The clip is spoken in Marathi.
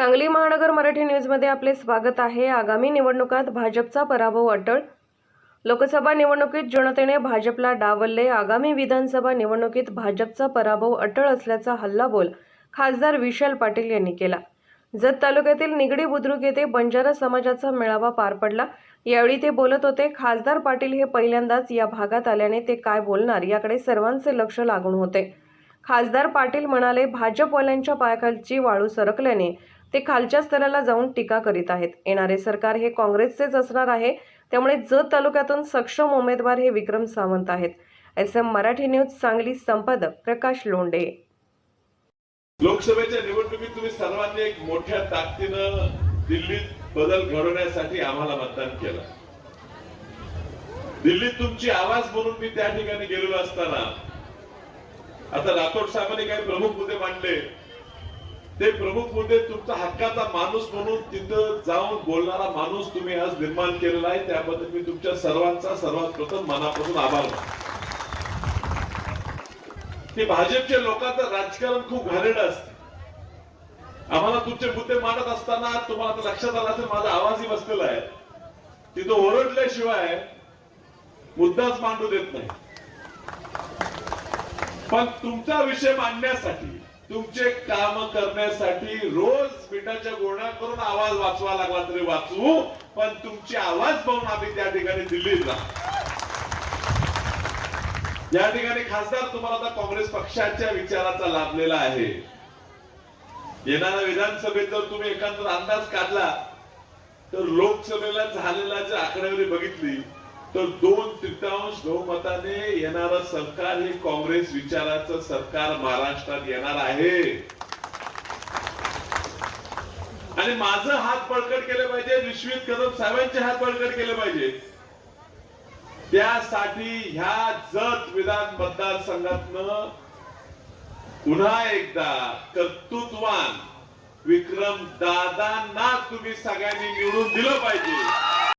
सांगली महानगर मराठी न्यूजमध्ये आपले स्वागत आहे. आगामी निवडणुकात भाजपचा पराभव अटळ. लोकसभा निवडणुकीत जनतेने भाजपला डावलले. आगामी विधानसभा निवडणुकीत भाजपचा पराभव अटळ असल्याचा हल्लाबोल खासदार विशाल पाटील यांनी केला. जत तालुक्यातील निगडी बुद्रुक येथे बंजारा समाजाचा मेळावा पार पडला. यावेळी ते बोलत होते खासदार पाटील हे पहिल्यांदाच या भागात आल्याने ते काय बोलणार? याकडे सर्वांचे लक्ष लागून होते. खासदार पाटील म्हणाले भाजपवाल्यांच्या पायाखालची वाळू सरकल्याने ते खालच्या स्तराला जाऊन टीका करीत आहेत. येणारे सरकार हे काँग्रेसचेच असणार आहे त्यामुळे जत तालुक्यातून सक्षम उमेदवार हे विक्रम सावंत आहेत. S M Marathi news Sangli संपादक प्रकाश लोंडे लोकसभेच्या निवडणुकीत तुम्ही सर्वांनी एक मोठ्या ताकदीनं दिल्लीत बदल घडवण्यासाठी आम्हाला मतदान केलं. दिल्लीत तुमची आवाज म्हणून मी त्या ठिकाणी गेलेलो असताना आता राठोड साहेबांनी काही प्रमुख मुद्दे मांडले. ते प्रमुख मुद्दे तुमचा हक्काचा माणूस म्हणून तिथं जाऊन बोलणारा माणूस तुम्ही आज निर्माण केलेला आहे. त्याबद्दल मी तुमच्या सर्वांचा सर्वात प्रथम मनापासून आभार मानतो. की भाजपच्या लोकांचं राजकारण खूप घाणेड असते. आम्हाला तुमचे मुद्दे मांडत असताना तुम्हाला आता लक्षात आला असेल माझा आवाजही बसलेला आहे. तिथं ओरडल्याशिवाय मुद्दाच मांडू देत नाही. पण तुमचा विषय मांडण्यासाठी तुमचे काम करण्यासाठी रोज मिठाच्या गोळ्या करून आवाज वाचवा लागला तरी वाचवू पण तुमची आवाज पाहून आम्ही त्या ठिकाणी दिल्लीत राहू. या ठिकाणी खासदार तुम्हाला आता काँग्रेस पक्षाच्या विचाराचा लाभलेला आहे. येणाऱ्या विधानसभेत जर तुम्ही एखादा अंदाज काढला तर लोकसभेला झालेला जर आकडेवारी बघितली तर दोन तृतीयांश बहुमताने येणारं सरकार हे काँग्रेस विचाराचं सरकार महाराष्ट्रात येणार आहे. आणि माझं हात बळकट केलं पाहिजे विश्वित कदम साहेबांचे हात बळकट केले पाहिजे. त्यासाठी ह्या जत विधान मतदारसंघातनं पुन्हा एकदा कर्तृत्वान विक्रम दादांना तुम्ही सगळ्यांनी निवडून दिलं पाहिजे.